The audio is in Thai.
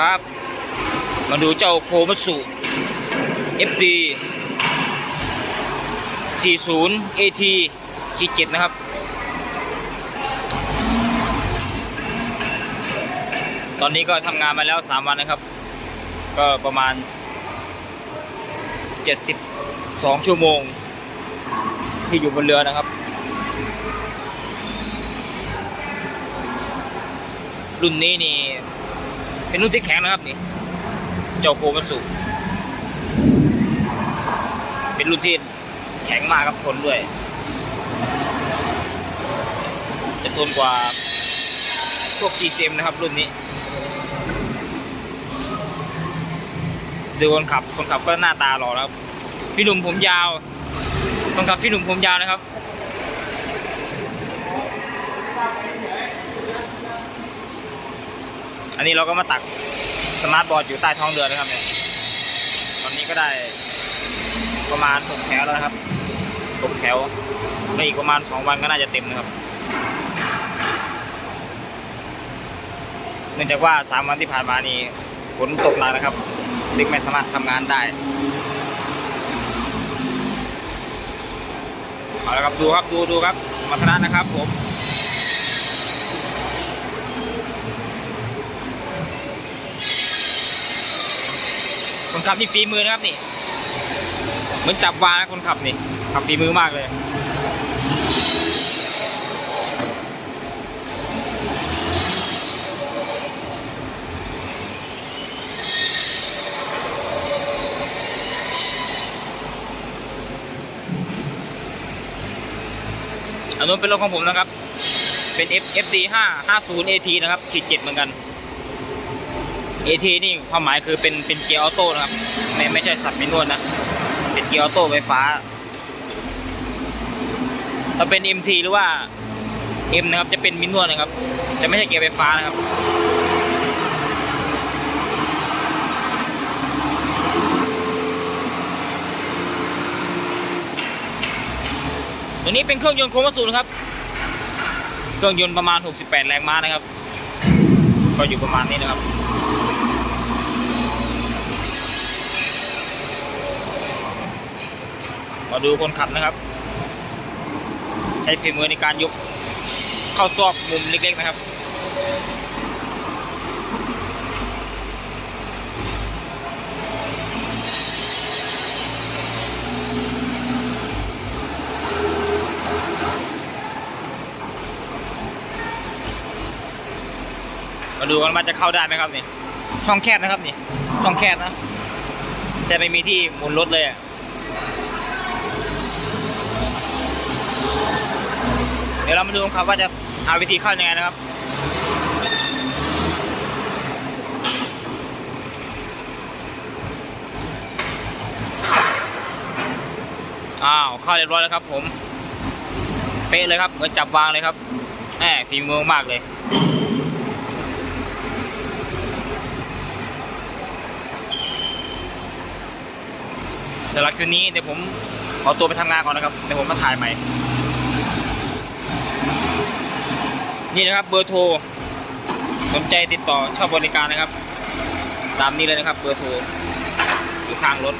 ครับ มาดูเจ้าโคมัสุ FD 40 AT ขีด7นะครับ ตอนนี้ก็ทำงานมาแล้ว 3 วันนะครับ ก็ประมาณ 72 ชั่วโมง ที่อยู่บนเรือนะครับ รุ่นนี้นี่ เป็นรุ่นที่แข็งนะครับนี่ เจ้าโคมัสุเป็นรุ่นที่แข็งมากครับทนด้วย จะทนกว่าพวก GCM นะครับรุ่นนี้ดูคนขับคนขับก็หน้าตาหล่อแล้วครับพี่หนุ่มผมยาวคนขับพี่หนุ่มผมยาวนะครับ อันนี้เราก็มาตักสมาร์ทบอร์ดอยู่ใต้ท้องเรือนะครับเนี่ยตอนนี้ก็ได้ประมาณหกแถวแล้วนะครับหกแถวในอีกประมาณสองวันก็น่าจะเต็มนะครับเนื่องจากว่าสามวันที่ผ่านมานี่ฝนตกหนักนะครับเด็กไม่สามารถทำงานได้เอาละครับดูครับดูดูครับสมรรถนะนะครับผม คนขับนี่ฝีมือนะครับนี่ เหมือนจับวานะคนขับนี่ขับฝีมือมากเลย อันนู้นเป็นรถของผมนะครับ เป็น F FD 5 50 AT นะครับขีดเจ็ดเหมือนกัน AT นี่ความหมายคือเป็นเป็นเกียร์ออโต้นะครับ ไม่ไม่ใช่สับมินวลนะ เป็นเกียร์ออโต้ไฟฟ้าถ้าเป็น MT หรือว่า M นะครับจะเป็นมินวลนะครับ จะไม่ใช่เกียร์ไฟฟ้านะครับตัวนี้เป็นเครื่องยนต์โคมัสุนะครับ เครื่องยนต์ประมาณ 68 แรงม้านะครับ ก็อยู่ประมาณนี้นะครับ มาดูคนขับนะครับ ใช้ฝีมือในการยกเข้าซอกมุมเล็กๆนะครับมาดูกันว่าจะเข้าได้ไหมครับนี่ ช่องแคบนะครับนี่ ช่องแคบนะ แต่ไม่มีที่หมุนรถเลยอะ เรามาดูครับว่าจะหาวิธีเข้ายังไงนะครับอ้าวเข้าเรียบร้อยแล้วครับ ผมเป๊ะเลยครับเหมือนจับวางเลยครับแหมฝีมือมากเลยสำหรับคืนนี้เดี๋ยวผมขอตัวไปทำงานก่อนนะครับเดี๋ยวผมมาถ่ายใหม่ นี่นะครับเบอร์โทรสนใจติดต่อเช่าบริการนะครับ ตามนี้เลยนะครับเบอร์โทรอยู่ข้างรถ